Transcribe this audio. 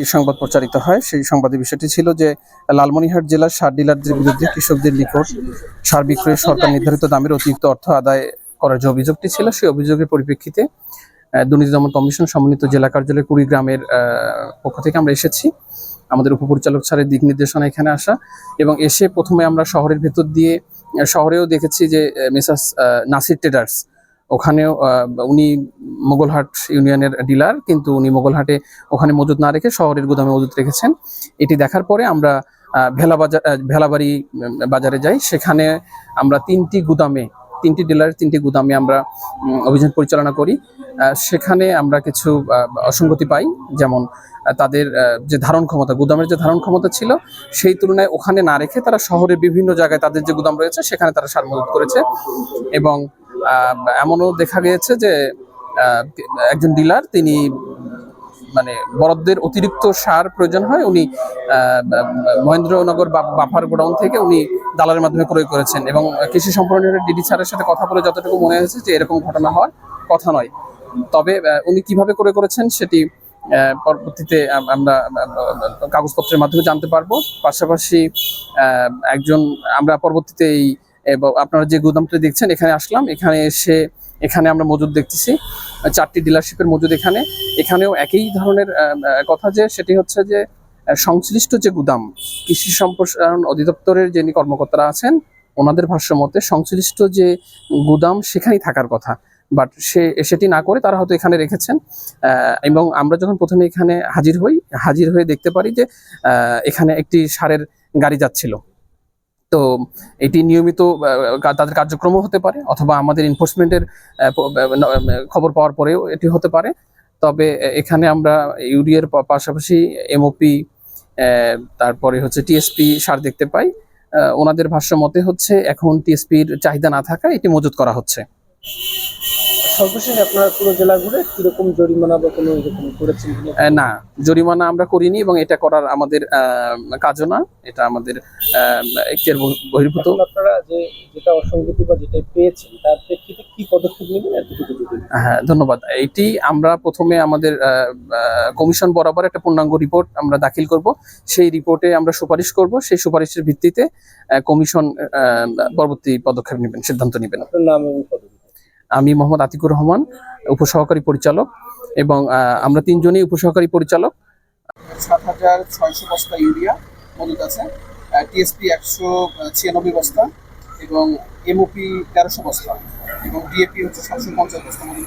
একটি সংবাদ প্রচারিত হয়। সেই সংবাদের বিষয়টি ছিল যে, লালমনিরহাট জেলার সার ডিলারদের বিরুদ্ধে কৃষকদের নিকট সার বিক্রয়ে সরকার নির্ধারিত দামের অতিরিক্ত অর্থ আদায় করার যে অভিযোগটি ছিল, সেই অভিযোগের পরিপ্রেক্ষিতে দুর্নীতি দমন কমিশন সমন্বিত জেলা কার্যালয় কুড়িগ্রামের পক্ষ থেকে আমরা এসেছি। আমাদের উপপরিচালক স্যারের দিক নির্দেশনা এখানে আসা এবং এসে প্রথমে আমরা শহরের ভেতর দিয়ে শহরেও দেখেছি যে মেসাস নাসির ট্রেডার্স ওখানেও উনি মোগলহাট ইউনিয়নের ডিলার, কিন্তু উনি মোগলহাটে ওখানে মজুদ না রেখে শহরের গুদামে মজুদ রেখেছেন। এটি দেখার পরে আমরা ভেলা বাজার ভেলাবাড়ি বাজারে যাই। সেখানে আমরা তিনটি গুদামে, তিনটি ডিলারের তিনটি গুদামে আমরা অভিযান পরিচালনা করি। সেখানে আমরা কিছু অসঙ্গতি পাই। যেমন তাদের যে ধারণ ক্ষমতা, গুদামের যে ধারণ ক্ষমতা ছিল, সেই তুলনায় ওখানে না রেখে তারা শহরের বিভিন্ন জায়গায় তাদের যে গুদাম রয়েছে, সেখানে তারা সার মজুত করেছে। এবং এমনও দেখা গিয়েছে যে একজন ডিলার তিনি মানে বরাদ্দের অতিরিক্ত সার প্রয়োজন হয়, উনি মহেন্দ্রনগর বাফার গোডাউন থেকে উনি দালালের মাধ্যমে ক্রয় করেছেন এবং কৃষি সম্প্রসারণের ডিডি স্যারের সাথে কথা বলে যতটুকু মনে হয়েছে যে এরকম ঘটনা হওয়ার কথা নয়। তবে উনি কীভাবে করে করেছেন সেটি পরবর্তীতে আমরা কাগজপত্রের মাধ্যমে জানতে পারব। পাশাপাশি একজন, আমরা পরবর্তীতে এই এবং আপনারা যে গুদামটা দেখছেন, এখানে আসলাম। এখানে এসে, এখানে আমরা মজুদ দেখতেছি। চারটি ডিলারশিপের মজুদ এখানে। এখানেও একই ধরনের কথা যে, সেটি হচ্ছে যে সংশ্লিষ্ট যে গুদাম, কৃষি সম্প্রসারণ অধিদপ্তরের যিনি কর্মকর্তারা আছেন, ওনাদের ভাষ্য মতে সংশ্লিষ্ট যে গুদাম, সেখানেই থাকার কথা। বাট সে, সেটি না করে তারা হয়তো এখানে রেখেছেন। এবং আমরা যখন প্রথমে এখানে হাজির হই, হাজির হয়ে দেখতে পারি যে এখানে একটি সারের গাড়ি যাচ্ছিল। তো এটি নিয়মিত তাদের কার্যক্রমও হতে পারে অথবা আমাদের এনফোর্সমেন্টের খবর পাওয়ার পরেও এটি হতে পারে। তবে এখানে আমরা ইউরিয়ার পাশাপাশি এমওপি তারপরে হচ্ছে টিএসপি সার দেখতে পাই। ওনাদের ভাষ্য মতে হচ্ছে এখন টিএসপির চাহিদা না থাকায় এটি মজুত করা হচ্ছে। সর্বশেষ আপনারা পুরো জেলা ঘুরে কীরকম জরিমানা বা কোনো এরকম করেছেন না জরিমানা আমরা করিনি এবং এটা করার আমাদের কাজও না এটা আমাদের এখতিয়ার বহির্ভূত। আপনারা যে যেটা অসঙ্গতি বা যেটা পেয়েছেন তার প্রেক্ষিতে কি পদক্ষেপ নেবেন? এতটুকু হ্যাঁ ধন্যবাদ। এটি আমরা প্রথমে আমাদের কমিশন বরাবর একটা পূর্ণাঙ্গ রিপোর্ট আমরা দাখিল করব। সেই রিপোর্টে আমরা সুপারিশ করব। সেই সুপারিশের ভিত্তিতে কমিশন আহ, পরবর্তী পদক্ষেপ নেবেন সিদ্ধান্ত নেবেন। আপনার নাম এবং পদবি। আমি মোহাম্মদ আতিকুর রহমান, উপসহকারী পরিচালক এবং আমরা তিনজনই উপসহকারী পরিচালক। সাত হাজার ছয়শো বস্তা ইউরিয়া মজুদ আছে টিএসপি একশো ছিয়ানব্বই বস্তা এবং এমওপি তেরোশো বস্তা এবং ডিএপি হচ্ছে সাতশো পঞ্চাশ বস্তা মজুদ